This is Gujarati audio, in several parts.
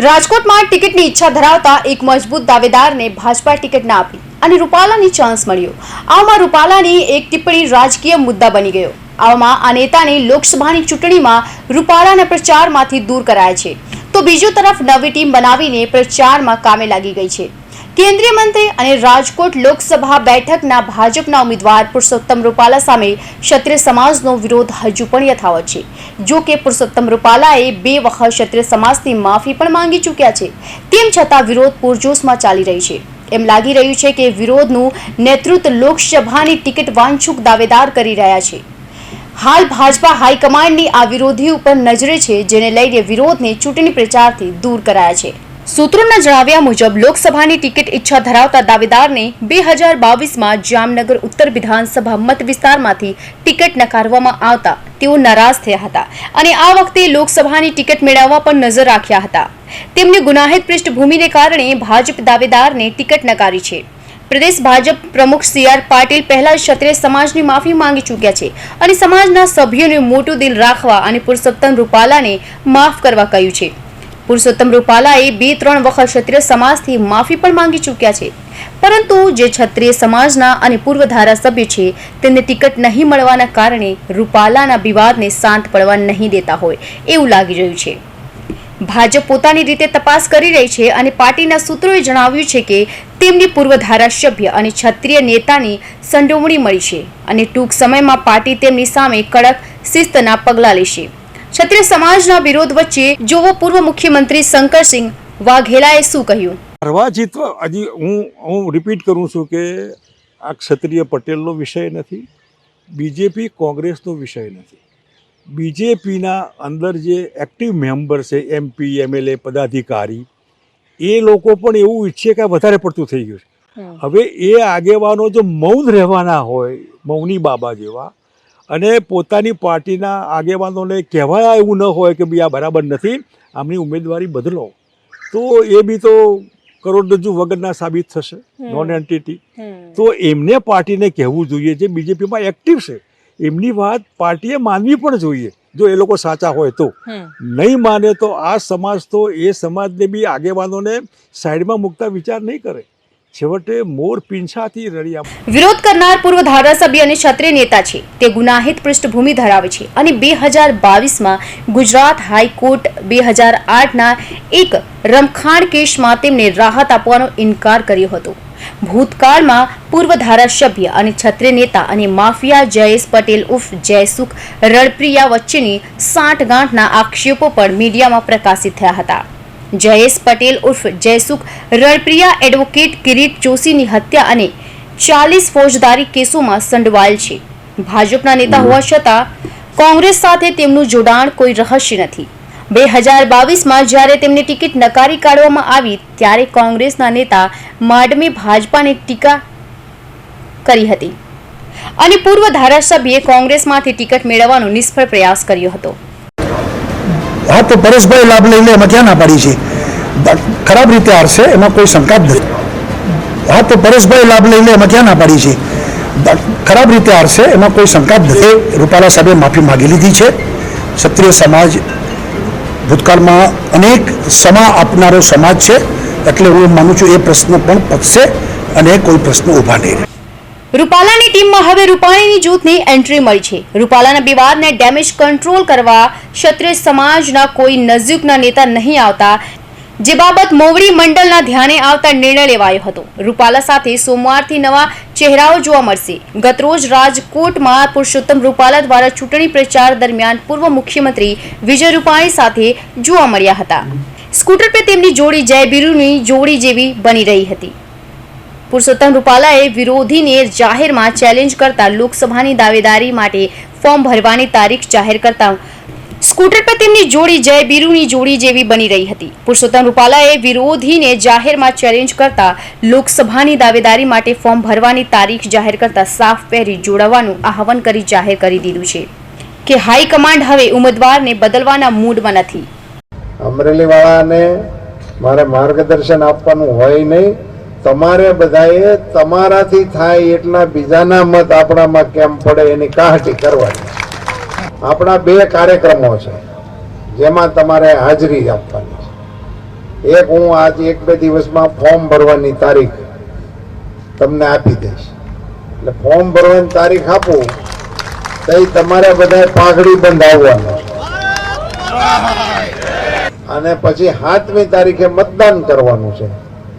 રાજકોટમાં ટિકિટની ઈચ્છા ધરાવતા એક મજબૂત દાવેદારને ભાજપા ટિકિટ ના આપી અને રૂપાલાની ચાન્સ મળ્યો. આવામાં રૂપાલાની એક ટિપ્પણી રાજકીય મુદ્દા બની ગયો. આવામાં આ નેતાને લોકસભાની ચૂંટણીમાં રૂપાલાના પ્રચારમાંથી દૂર કરાયા છે. તો બીજો તરફ નવી ટીમ બનાવીને પ્રચારમાં કામે લાગી ગઈ છે. કેન્દ્રીય મંત્રી અને રાજકોટ લોકસભા બેઠકના ભાજપના ઉમેદવાર પુરુષોત્તમ રૂપાલા સામે ક્ષત્રિય સમાજનો વિરોધ હજુ પણ યથાવત છે. જો કે પુરુષોત્તમ રૂપાલાએ બે વખત ક્ષત્રિય સમાજથી માફી પણ માંગી ચૂક્યા છે. તેમ છતાં વિરોધ પૂરજોશમાં ચાલી રહી છે. એમ લાગી રહ્યું છે કે વિરોધનું નેતૃત્વ લોકસભાની ટિકિટ વાંછુક દાવેદાર કરી રહ્યા છે. હાલ ભાજપા હાઈકમાન્ડની આ વિરોધી ઉપર નજરે છે, જેને લઈને વિરોધને ચૂંટણી પ્રચારથી દૂર કરાયા છે. સૂત્રોના જણાવ્યા મુજબ, લોકસભાની ટિકિટ ઈચ્છા ધરાવતા દાવેદારને બે હજાર બાવીસમાં જામનગર ઉત્તર વિધાનસભા મત વિસ્તારમાંથી ટિકિટ નકારવામાં આવતા તેઓ નારાજ થયા હતા અને આ વખતે લોકસભાની ટિકિટ મેળવવા પર નજર રાખ્યા હતા. તેમની ગુનાહિત પૃષ્ઠભૂમિને કારણે ભાજપ દાવેદારને ટિકિટ નકારી છે. પ્રદેશ ભાજપ પ્રમુખ સી આર પાટીલ પહેલા ક્ષત્રિય સમાજની માફી માંગી ચૂક્યા છે અને સમાજના સભ્યોને મોટું દિલ રાખવા અને પુરુષોત્તમ રૂપાલાને માફ કરવા કહ્યું છે. પુરુષોત્તમ રૂપાલાએ બે ત્રણ વખત ક્ષત્રિય સમાજથી માફી પણ માંગી ચૂક્યા છે. પરંતુ જે ક્ષત્રિય સમાજના અને પૂર્વ ધારાસભ્ય છે, તેમને ટિકિટ નહીં મળવાના કારણે રૂપાલાના વિવાદને શાંત પડવા નહીં દેતા હોય, એવું લાગી રહ્યું છે. ભાજપ પોતાની રીતે તપાસ કરી રહી છે અને પાર્ટીના સૂત્રોએ જણાવ્યું છે કે તેમની પૂર્વ ધારાસભ્ય અને ક્ષત્રિય નેતાની સંડોવણી મળી છે અને ટૂંક સમયમાં પાર્ટી તેમની સામે કડક શિસ્તના પગલાં લેશે. ક્ષત્રિય સમાજના વિરોધ વચ્ચે જોવો પૂર્વ મુખ્યમંત્રી શંકરસિંહ વાઘેલાએ શું કહ્યું? હરવા જીતવા હજી હું હું રિપીટ કરું છું કે આ ક્ષત્રિય પટેલનો વિષય નથી બીજેપી કોંગ્રેસનો વિષય નથી. બીજેપીના અંદર જે એક્ટિવ મેમ્બર છે એમપી એમએલએ પદાધિકારી એ લોકો પણ એવું ઈચ્છે કે આ વધારે પડતું થઈ ગયું છે. હવે એ આગેવાનો જો મૌન રહેવાના હોય મૌની બાબા જેવા અને પોતાની પાર્ટીના આગેવાનોને કહેવાય એવું ન હોય કે ભાઈ આ બરાબર નથી આમની ઉમેદવારી બદલો. તો એ બી તો કરોડરજ્જુ વગરના સાબિત થશે નોન એન્ટિટી તો એમને પાર્ટીને કહેવું જોઈએ જે બીજેપીમાં એક્ટિવ છે. એમની વાત પાર્ટીએ માનવી પણ જોઈએ જો એ લોકો સાચા હોય તો. નહીં માને તો આ સમાજ તો એ સમાજને બી આગેવાનોને સાઈડમાં મૂકતા વિચાર નહીં કરે. છેવટે વિરોધ કરનાર પૂર્વ ધારાસભ્ય અને ક્ષત્રિય નેતા છે. તે ગુનાહિત પૃષ્ઠભૂમિ ધરાવે છે અને બે હજાર બાવીસમાં ગુજરાત હાઈકોર્ટ બે હજાર આઠના એક રમખાણ કેસમાં તેમને રાહત આપવાનો ઇનકાર કર્યો હતો. ભૂતકાળમાં પૂર્વ ધારાસભ્ય અને ક્ષત્રિય નેતા અને માફિયા જયેશ પટેલ ઉર્ફ જયસુખ રણપ્રિયા વચ્ચેની સાંઠગાંઠના આક્ષેપો પણ મીડિયામાં પ્રકાશિત થયા હતા. જયેશ પટેલ ઉર્ફ જયસુખ રણપ્રિયા એડવોકેટ કિરીટ જોશીની હત્યા અને ચાલીસ ફોજદારી કેસોમાં સંડવાયેલ છે. ભાજપના નેતા હોવા છતાં કોંગ્રેસ સાથે તેમનું જોડાણ કોઈ રહસ્ય નથી. બે હજાર બાવીસમાં જ્યારે તેમની ટિકિટ નકારી કાઢવામાં આવી ત્યારે કોંગ્રેસના નેતા માડમે ભાજપાને ટીકા કરી હતી. અને પૂર્વ ધારાસભ્યે કોંગ્રેસમાંથી ટિકિટ મેળવવાનો નિષ્ફળ પ્રયાસ કર્યો હતો. હા, તો પરેશભાઈ લાભ લઈ લે, એમાં ક્યાં ના પાડી છે? ખરાબ રીતે હારશે, એમાં કોઈ શંકા જ નથી. હા, તો પરેશભાઈ લાભ લઈ લે, એમાં ક્યાં ના પાડી છે? ખરાબ રીતે હારશે, એમાં કોઈ શંકા જ નથી. રૂપાલા સાહેબે માફી માગી લીધી છે. ક્ષત્રિય સમાજ ભૂતકાળમાં અનેક સમા આપનારો સમાજ છે. એટલે હું માનું છું એ પ્રશ્ન પણ પતશે અને કોઈ પ્રશ્ન ઊભા નહીં રહે. રૂપાલાની ટીમમાં હવે રૂપાણીની જૂથની એન્ટ્રી મળી છે. રૂપાલાના વિવાદને ડેમેજ કંટ્રોલ કરવા ક્ષત્રિય સમાજના કોઈ નજીકના નેતા નહીં આવતા, જે બાબત મોવડી મંડળના ધ્યાને આવતા નિર્ણય લેવાયો હતો. રૂપાલા સાથે સોમવારથી નવા ચહેરાઓ જોવા મળશે. ગતરોજ રાજકોટમાં પુરુષોત્તમ રૂપાલા દ્વારા ચૂંટણી પ્રચાર દરમિયાન પૂર્વ મુખ્યમંત્રી વિજય રૂપાણી સાથે જોવા મળ્યા હતા. સ્કૂટર પર તેમની જોડી જય બીરુની જોડી જેવી બની રહી હતી. પુરુષોત્તમ રૂપાલાએ વિરોધીને જાહેરમાં ચેલેન્જ કરતા લોકસભાની દાવેદારી માટે ફોર્મ ભરવાની તારીખ જાહેર કરતા સ્કૂટર પર તેમની જોડી જય બીરુની જોડી જેવી બની રહી હતી. પુરુષોત્તમ રૂપાલાએ વિરોધીને જાહેરમાં ચેલેન્જ કરતા લોકસભાની દાવેદારી માટે ફોર્મ ભરવાની તારીખ જાહેર કરતા સાફ પહેરી જોડાવાનું આહવાન કરી જાહેર કરી દીધું છે કે હાઈકમાન્ડ હવે ઉમેદવારને બદલવાના મૂડમાં નથી. અમરેલી વાળાને મારે માર્ગદર્શન આપવાનું હોય નહીં તમારે બધાએ તમારાથી થાય એટલા બીજાના મત આપણામાં કેમ પડે એની કાહટી કરવાની. આપણા બે કાર્યક્રમો છે, જેમાં તમારે હાજરી આપવાની છે. એક હું આજ એક બે દિવસમાં ફોર્મ ભરવાની તારીખ તમને આપી દઈશ. એટલે ફોર્મ ભરવાની તારીખ આપું, તો તમારે બધા પાઘડી બંધાવવાનો અને પછી સાતમી તારીખે મતદાન કરવાનું છે.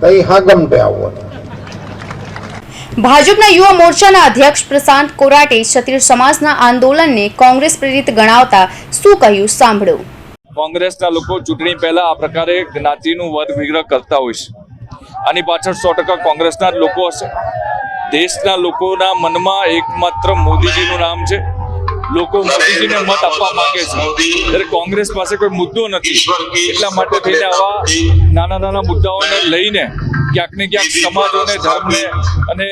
તો હાગમ પે આવવાનું ભાજપના યુવા મોરચાના અધ્યક્ષ પ્રશાંત કોરાટે ક્ષત્રિય સમાજના આંદોલનને કોંગ્રેસ પ્રેરિત ગણાવતા શું કહ્યું સાંભળો. કોંગ્રેસના લોકો ચૂંટણી પહેલા આ પ્રકારે જ્ઞાતિનું વર્ગ વિગ્રહ કરતા હોય છે. આની પાછળ સો ટકા કોંગ્રેસના લોકો હશે. દેશના લોકોના મનમાં એકમાત્ર મોદીજીનું નામ છે. લોકો મોદીજીને મત આપવા માંગે છે. ત્યારે કોંગ્રેસ પાસે કોઈ મુદ્દો નથી, એટલા માટે થઈને આવા નાના નાના મુદ્દાઓને લઈને ક્યાંક ને ક્યાંક સમાજોને, ધર્મને અને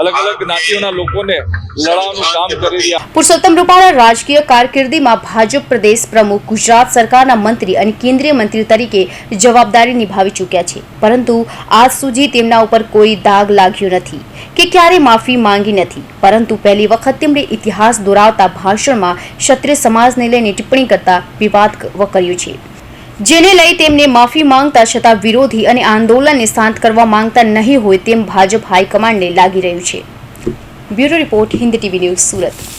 અલગ અલગ જ્ઞાતિઓના લોકોને પુરુષોત્તમ રૂપાલા રાજકીય કારકિર્દીમાં ભાજપ પ્રદેશ પ્રમુખ, ગુજરાત સરકારના મંત્રી અને કેન્દ્રીય મંત્રી તરીકે જવાબદારી નિભાવી ચૂક્યા છે. પરંતુ આજ સુધી તેમના ઉપર કોઈ દાગ લાગ્યો નથી કે ક્યારે માફી માંગી નથી. પરંતુ પહેલી વખત તેમણે ઇતિહાસ દોરાવતા ભાષણમાં ક્ષત્રિય સમાજને લઈને ટિપ્પણી કરતા વિવાદ કર્યું છે. જેને લઈ તેમને માફી માંગતા છતાં વિરોધી અને આંદોલનને શાંત કરવા માંગતા નહીં હોય તેમ ભાજપ હાઈકમાન્ડને લાગી રહ્યું છે. Bureau report Hindi TV news Surat